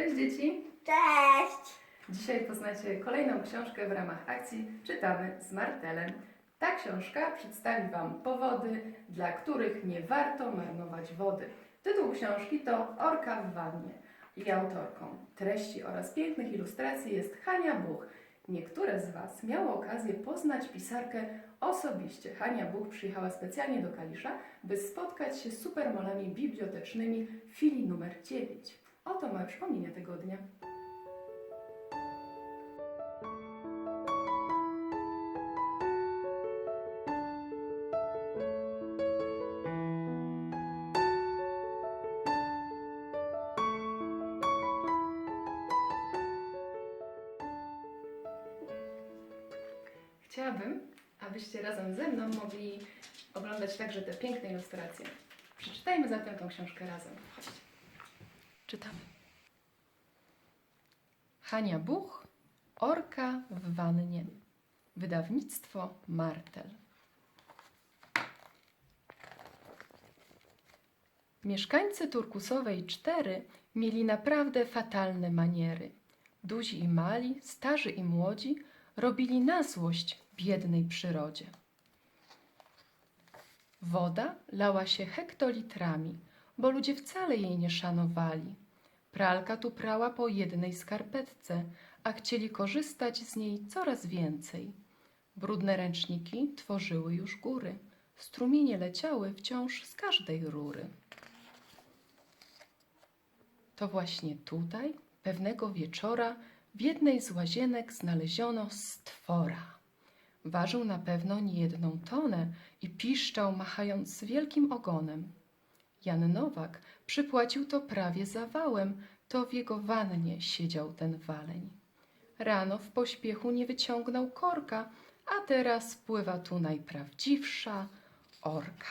Cześć dzieci! Cześć! Dzisiaj poznacie kolejną książkę w ramach akcji Czytamy z Martelem. Ta książka przedstawi Wam powody, dla których nie warto marnować wody. Tytuł książki to Orka w wannie. Jej autorką treści oraz pięknych ilustracji jest Hania Buch. Niektóre z Was miało okazję poznać pisarkę osobiście. Hania Buch przyjechała specjalnie do Kalisza, by spotkać się z supermolami bibliotecznymi w filii numer 9. Oto moje przypomnienie tego dnia. Chciałabym, abyście razem ze mną mogli oglądać także te piękne ilustracje. Przeczytajmy zatem tą książkę razem. Chodźcie. Czytamy. Hania Buch, Orka w wannie. Wydawnictwo Martel. Mieszkańcy Turkusowej 4 mieli naprawdę fatalne maniery. Duzi i mali, starzy i młodzi robili na złość biednej przyrodzie. Woda lała się hektolitrami, bo ludzie wcale jej nie szanowali. Pralka tu prała po jednej skarpetce, a chcieli korzystać z niej coraz więcej. Brudne ręczniki tworzyły już góry. Strumienie leciały wciąż z każdej rury. To właśnie tutaj, pewnego wieczora, w jednej z łazienek znaleziono stwora. Ważył na pewno niejedną tonę i piszczał, machając wielkim ogonem. Jan Nowak przypłacił to prawie zawałem, to w jego wannie siedział ten waleń. Rano w pośpiechu nie wyciągnął korka, a teraz pływa tu najprawdziwsza orka.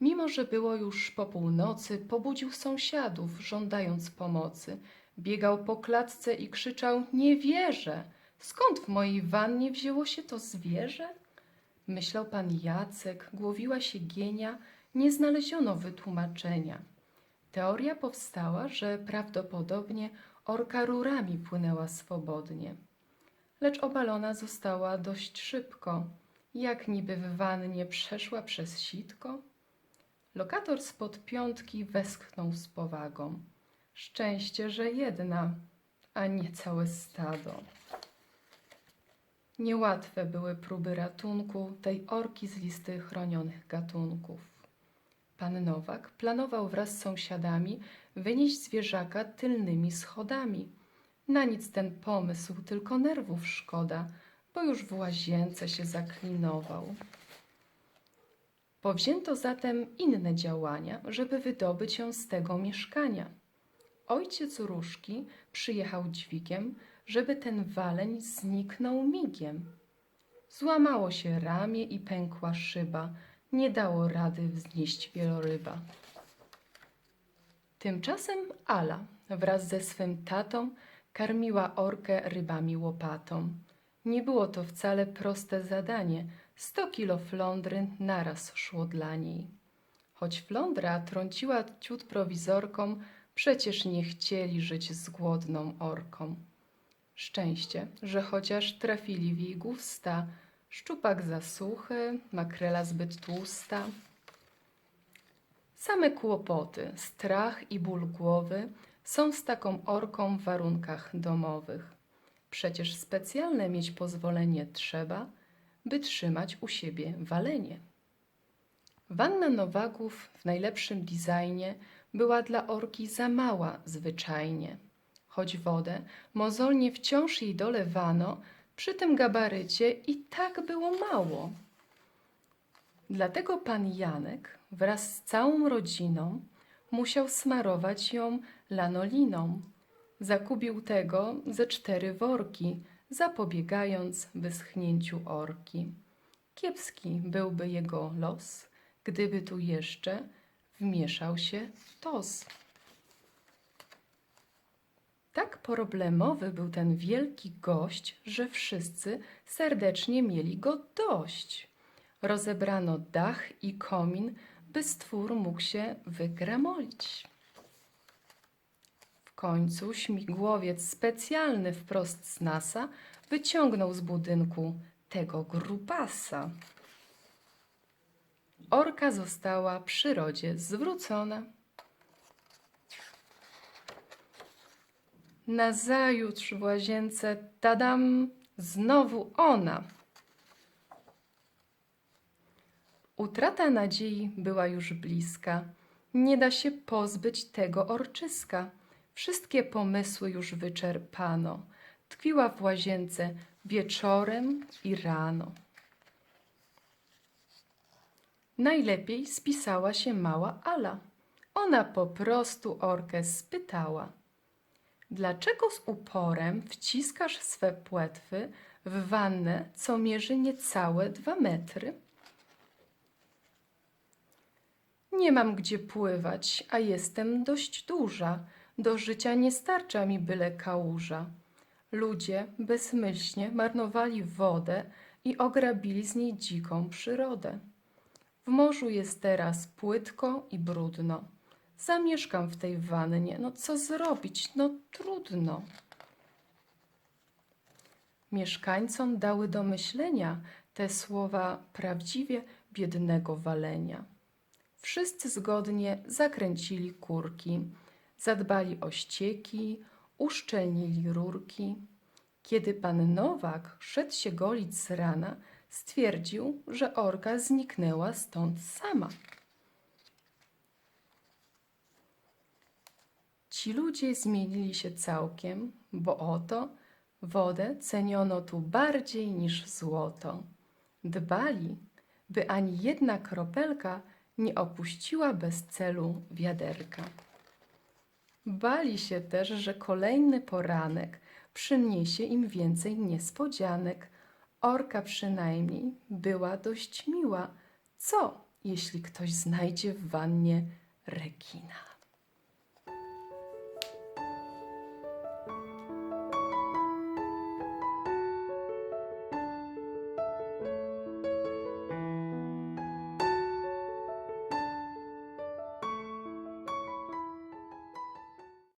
Mimo, że było już po północy, pobudził sąsiadów, żądając pomocy. Biegał po klatce i krzyczał: Nie wierzę! Skąd w mojej wannie wzięło się to zwierzę? Myślał pan Jacek, głowiła się gienia, nie znaleziono wytłumaczenia. Teoria powstała, że prawdopodobnie orka rurami płynęła swobodnie. Lecz obalona została dość szybko, jak niby w wannie przeszła przez sitko. Lokator spod piątki westchnął z powagą. Szczęście, że jedna, a nie całe stado. Niełatwe były próby ratunku tej orki z listy chronionych gatunków. Pan Nowak planował wraz z sąsiadami wynieść zwierzaka tylnymi schodami. Na nic ten pomysł, tylko nerwów szkoda, bo już w łazience się zaklinował. Powzięto zatem inne działania, żeby wydobyć ją z tego mieszkania. Ojciec Różki przyjechał dźwigiem, żeby ten waleń zniknął migiem. Złamało się ramię i pękła szyba, nie dało rady wznieść wieloryba. Tymczasem Ala wraz ze swym tatą karmiła orkę rybami łopatą. Nie było to wcale proste zadanie, sto kilo flądry naraz szło dla niej. Choć flądra trąciła ciut prowizorkom, przecież nie chcieli żyć z głodną orką. Szczęście, że chociaż trafili w jej gusta, szczupak za suchy, makrela zbyt tłusta. Same kłopoty, strach i ból głowy są z taką orką w warunkach domowych. Przecież specjalne mieć pozwolenie trzeba, by trzymać u siebie walenie. Wanna Nowaków w najlepszym designie była dla orki za mała zwyczajnie. Choć wodę mozolnie wciąż jej dolewano, przy tym gabarycie i tak było mało. Dlatego pan Janek wraz z całą rodziną musiał smarować ją lanoliną. Zakubił tego ze cztery worki, zapobiegając wyschnięciu orki. Kiepski byłby jego los, gdyby tu jeszcze wmieszał się tos. Tak problemowy był ten wielki gość, że wszyscy serdecznie mieli go dość. Rozebrano dach i komin, by stwór mógł się wygramolić. końcu śmigłowiec specjalny wprost z NASA wyciągnął z budynku tego grubasa. Orka została przyrodzie zwrócona. Nazajutrz w łazience, tadam, znowu ona. Utrata nadziei była już bliska. Nie da się pozbyć tego orczyska. Wszystkie pomysły już wyczerpano. Tkwiła w łazience wieczorem i rano. Najlepiej spisała się mała Ala. Ona po prostu orkę spytała. Dlaczego z uporem wciskasz swe płetwy w wannę, co mierzy niecałe dwa metry? Nie mam gdzie pływać, a jestem dość duża. Do życia nie starcza mi byle kałuża. Ludzie bezmyślnie marnowali wodę i ograbili z niej dziką przyrodę. W morzu jest teraz płytko i brudno. Zamieszkam w tej wannie. No co zrobić? No trudno. Mieszkańcom dały do myślenia te słowa prawdziwie biednego walenia. Wszyscy zgodnie zakręcili kurki, zadbali o ścieki, uszczelnili rurki. Kiedy pan Nowak szedł się golić z rana, stwierdził, że orka zniknęła stąd sama. Ci ludzie zmienili się całkiem, bo oto wodę ceniono tu bardziej niż złoto. Dbali, by ani jedna kropelka nie opuściła bez celu wiaderka. Bali się też, że kolejny poranek przyniesie im więcej niespodzianek. Orka przynajmniej była dość miła. Co, jeśli ktoś znajdzie w wannie rekina?